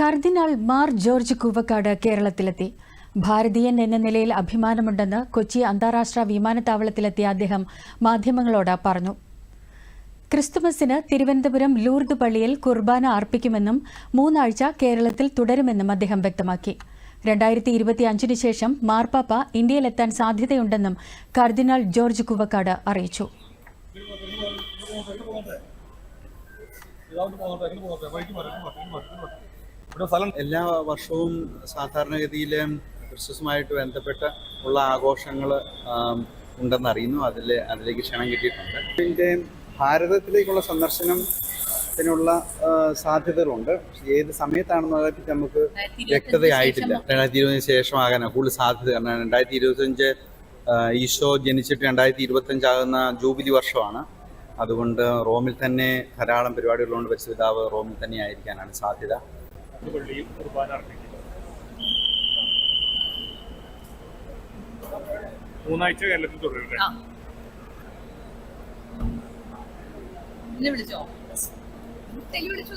കർദിനാൾ മാർ ജോർജ് കൂവക്കാട് കേരളത്തിലെത്തി. ഭാരതീയൻ എന്ന നിലയിൽ അഭിമാനമുണ്ടെന്ന് കൊച്ചി അന്താരാഷ്ട്ര വിമാനത്താവളത്തിലെത്തിയ അദ്ദേഹം മാധ്യമങ്ങളോട് പറഞ്ഞു. ക്രിസ്തുമസിന് തിരുവനന്തപുരം ലൂർദ് പള്ളിയിൽ കുർബാന അർപ്പിക്കുമെന്നും മൂന്നാഴ്ച കേരളത്തിൽ തുടരുമെന്നും അദ്ദേഹം വ്യക്തമാക്കി. രണ്ടായിരത്തി ഇരുപത്തിയഞ്ചിന് ശേഷം മാർപ്പാപ്പ ഇന്ത്യയിലെത്താൻ സാധ്യതയുണ്ടെന്നും കർദിനാൾ ജോർജ് കുവക്കാട് അറിയിച്ചു. ഇവിടെ സ്ഥലം എല്ലാ വർഷവും സാധാരണഗതിയിൽ ക്രിസ്മസുമായിട്ട് ബന്ധപ്പെട്ട ഉള്ള ആഘോഷങ്ങൾ ഉണ്ടെന്നറിയുന്നു അതിൽ അതിലേക്ക് ക്ഷണം കിട്ടിയിട്ടുണ്ട്. ഇതിന്റെ ഭാരതത്തിലേക്കുള്ള സന്ദർശനം ത്തിനുള്ള സാധ്യതകളുണ്ട്. ഏത് സമയത്താണെന്നതിനെ പറ്റി നമുക്ക് വ്യക്തതയായിട്ടില്ല. രണ്ടായിരത്തി ഇരുപതിന് ശേഷമാകാനാണ് കൂടുതൽ സാധ്യത കാരണം രണ്ടായിരത്തി ഇരുപത്തഞ്ച് ഈശോ ജനിച്ചിട്ട് രണ്ടായിരത്തി ഇരുപത്തഞ്ചാകുന്ന ജൂബിലി വർഷമാണ്. അതുകൊണ്ട് റോമിൽ തന്നെ ധാരാളം പരിപാടികളുണ്ട്. പരിശുദ്ധാവ് റോമിൽ തന്നെ ആയിരിക്കാനാണ് സാധ്യത. പള്ളിയിൽ കുർബാന അർപ്പിക്കും മൂന്നാഴ്ച കേരളത്തിൽ തുടരും വിളിച്ചോ? വിളിച്ചോ?